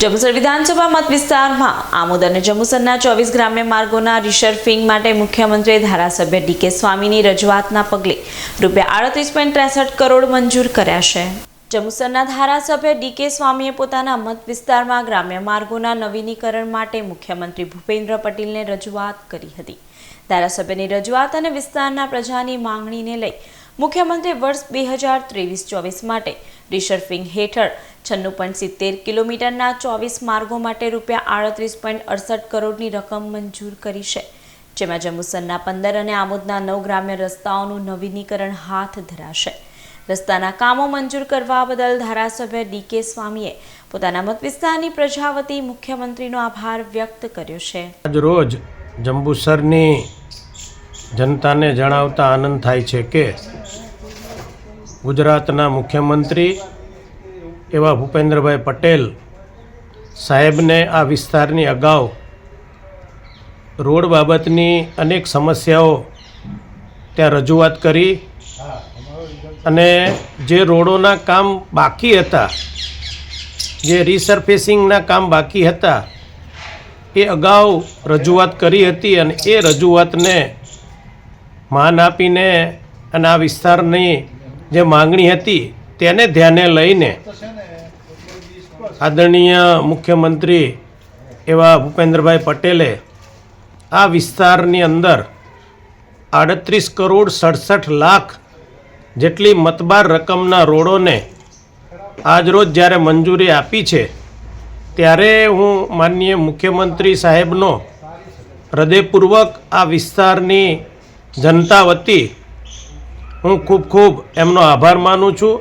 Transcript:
જંબુસર વિધાનસભા મત વિસ્તારમાં આમોદ અને જંબુસરના ચોવીસ ગ્રામ્ય માર્ગોના રિસર્ફિંગ માટે મુખ્યમંત્રીએ ધારાસભ્ય ડીકે સ્વામીની રજૂઆતના પગલે રૂપિયા આડત્રીસ પોઈન્ટ ત્રેસઠ કરોડ મંજૂર કર્યા છે. જંબુસરના ધારાસભ્ય ડીકે સ્વામીએ પોતાના મત વિસ્તારમાં ગ્રામ્ય માર્ગોના નવીનીકરણ માટે મુખ્યમંત્રી ભૂપેન્દ્ર પટેલને રજૂઆત કરી હતી. ધારાસભ્યની રજૂઆત અને વિસ્તારના પ્રજાની માંગણીને લઈ મુખ્યમંત્રી વર્ષ બે હજાર ત્રેવીસ ચોવીસ માટે રિસર્ફિંગ હેઠળ છન્નું પોઈન્ટ સિત્તેર કિલોમીટરના ચોવીસ માર્ગો માટે રૂપિયા આડત્રીસ પોઈન્ટ અડસઠ કરોડની રકમ મંજૂર કરી છે, જેમાં જંબુસરના પંદર અને આમોદના નવ ગ્રામ્ય રસ્તાઓનું નવીનીકરણ હાથ ધરાશે. રસ્તાના કામો મંજૂર કરવા બદલ ધારાસભ્ય ડી કે સ્વામીએ પોતાના મત વિસ્તારની પ્રજા વતી મુખ્યમંત્રીનો આભાર વ્યક્ત કર્યો છે. આજ જંબુસરની જનતાને જણાવતા આનંદ થાય છે કે ગુજરાતના મુખ્યમંત્રી એવા ભૂપેન્દ્રભાઈ પટેલ સાહેબને આ વિસ્તારની અગાઉ રોડ બાબતની અનેક સમસ્યાઓ ત્યાં રજૂઆત કરી અને જે રોડોના કામ બાકી હતા, જે રિસર્ફેસિંગના કામ બાકી હતા, એ અગાઉ રજૂઆત કરી હતી અને એ રજૂઆતને માન આપીને અને આ વિસ્તારની જે માંગણી હતી તેને ધ્યાને લઈને આદરણીય મુખ્યમંત્રી એવા ભૂપેન્દ્રભાઈ પટેલે આ વિસ્તારની અંદર આડત્રીસ કરોડ સડસઠ લાખ જેટલી મતબાર રકમના રોડોને આજરોજ જ્યારે મંજૂરી આપી છે, ત્યારે હું માનનીય મુખ્યમંત્રી સાહેબનો હૃદયપૂર્વક આ વિસ્તારની જનતા વતી હું ખૂબ ખૂબ એમનો આભાર માનું છું.